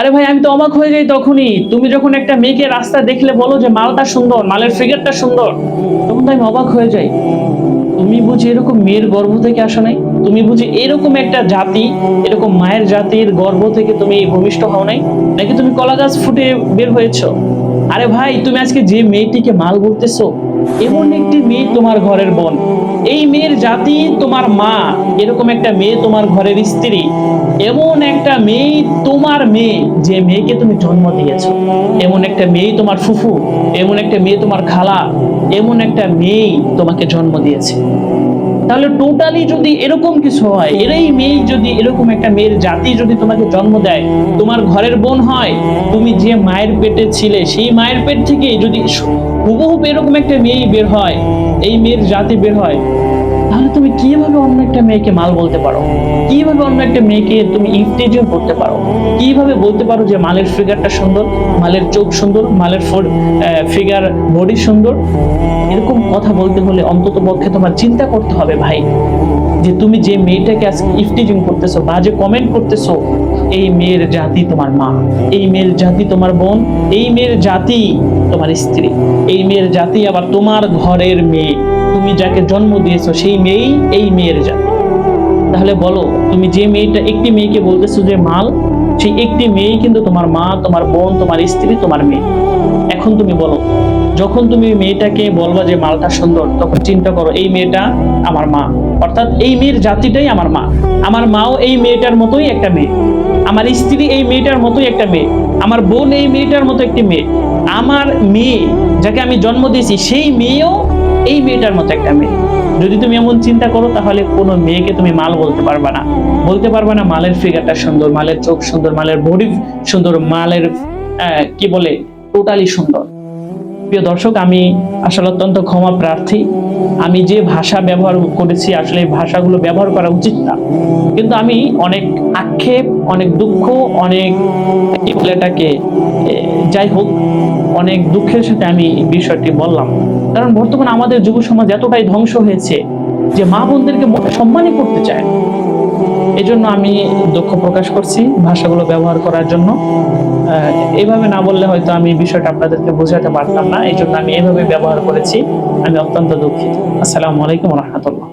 আরে ভাই, আমি তো অবাক হয়ে যাই তখনই। তুমি যখন একটা মেয়েকে রাস্তা দেখলে বলো যে মালটা সুন্দর, মালের ফিগারটা সুন্দর, তখন তো আমি অবাক হয়ে যাই। তুমি বুঝি এরকম মেয়ের গর্ভ থেকে আসো নাই? তুমি বুঝি এরকম একটা জাতি, এরকম মায়ের জাতির গর্ভ থেকে তুমি ভূমিষ্ঠ হও নাই? নাকি তুমি কলা গাছ ফুটে বের হয়েছ? আরে ভাই, তুমি আজকে যে মেয়েটিকে মাল বলতেছো, এমন একটি মেয়ে তোমার ঘরের বোন। এই মেয়ের জাতি তোমার মা, এরকম একটা মেয়ে তোমার ঘরের স্ত্রী, এমন একটা মেয়ে তোমার মেয়ে, যে মেয়েকে তুমি জন্ম দিয়েছ। এমন একটা মেয়ে তোমার ফুফু, এমন একটা মেয়ে তোমার খালা, এমন একটা মেয়ে তোমাকে জন্ম দিয়েছে। তাহলে টোটালি যদি এরকম কিছু হয়, এরাই মেয়ে যদি এরকম একটা মেয়ের জাতি যদি তোমাকে জন্ম দেয়, তোমার ঘরের বোন হয়, তুমি যে মায়ের পেটে ছিলে, সেই মায়ের পেট থেকে যদি হুবহু এরকম একটা মেয়েই বের হয়, এই মেয়ের জাতি বের হয় তাহলে তুমি কীভাবে অন্য একটা মেয়েকে মাল বলতে পারো? কীভাবে অন্য একটা মেয়েকে তুমি ইফতেজিও করতে পারো? কীভাবে বলতে পারো যে মালের ফিগারটা সুন্দর, মালের চোখ সুন্দর, মালের ফিগার বডি সুন্দর? এরকম কথা বলতে হলে অন্তত পক্ষে তোমার চিন্তা করতে হবে ভাই, যে তুমি যে মেয়েটাকে আজকে ইফটিজিং করতেছো বাজে কমেন্ট করতেছো, এই মেয়ের জাতি তোমার মা, এই মেয়ের জাতি তোমার বোন, এই মেয়ের জাতি তোমার স্ত্রী, এই মেয়ের জাতি আবার তোমার ঘরের মেয়ে। তুমি যাকে জন্ম দিয়েছ, সেই মেয়েই এই মেয়ের জাতি। তাহলে বলো, তুমি যে মেয়েটা একটি মেয়েকে বলতেছো যে মাল, সেই একটি মেয়েই কিন্তু তোমার মা, তোমার বোন, তোমার স্ত্রী, তোমার মেয়ে। এখন তুমি বলো, যখন তুমি মেয়েটাকে বলবা যে মালটা সুন্দর, তখন চিন্তা করো, এই মেয়েটা আমার মা। অর্থাৎ এই মেয়ের জাতিটাই আমার মা। আমার মাও এই মেয়েটার মতোই একটা মেয়ে। আমার স্ত্রী এই মেয়েটার মতোই একটা মেয়ে। আমার বোন এই মেয়েটার মতো একটি মেয়ে। আমার মেয়ে যাকে আমি জন্ম দিয়েছি, সেই মেয়েও এই মেয়েটার মতো একটা মেয়ে। যদি তুমি এমন চিন্তা করো, তাহলে কোনো মেয়েকে তুমি মাল বলতে পারবা না। বলতে পারবা না মালের ফিগারটা সুন্দর, মালের চোখ সুন্দর, মালের বডি সুন্দর, মালের কি বলে টোটালি সুন্দর। প্রিয় দর্শক, আমি আসলে অত্যন্ত ক্ষমা প্রার্থী। আমি যে ভাষা ব্যবহার করেছি, আসলে ভাষাগুলো ব্যবহার করা উচিত না কিন্তু আমি অনেক আক্ষেপ, অনেক দুঃখ, অনেক এটাকে যাই হোক, অনেক দুঃখের সাথে আমি বিষয়টি বললাম কারণ বর্তমানে আমাদের যুব সমাজ এতটাই ধ্বংস হয়েছে যে মা বোনদেরকে সম্মানই করতে চায়। এজন্য আমি দুঃখ প্রকাশ করছি ভাষাগুলো ব্যবহার করার জন্য। এইভাবে না বললে হয়তো আমি বিষয়টা আপনাদেরকে বোঝাতে পারতাম না এই জন্য আমি এইভাবে ব্যবহার করেছি। আমি অত্যন্ত দুঃখিত। আসসালামু আলাইকুম রহমতুল্লাহ।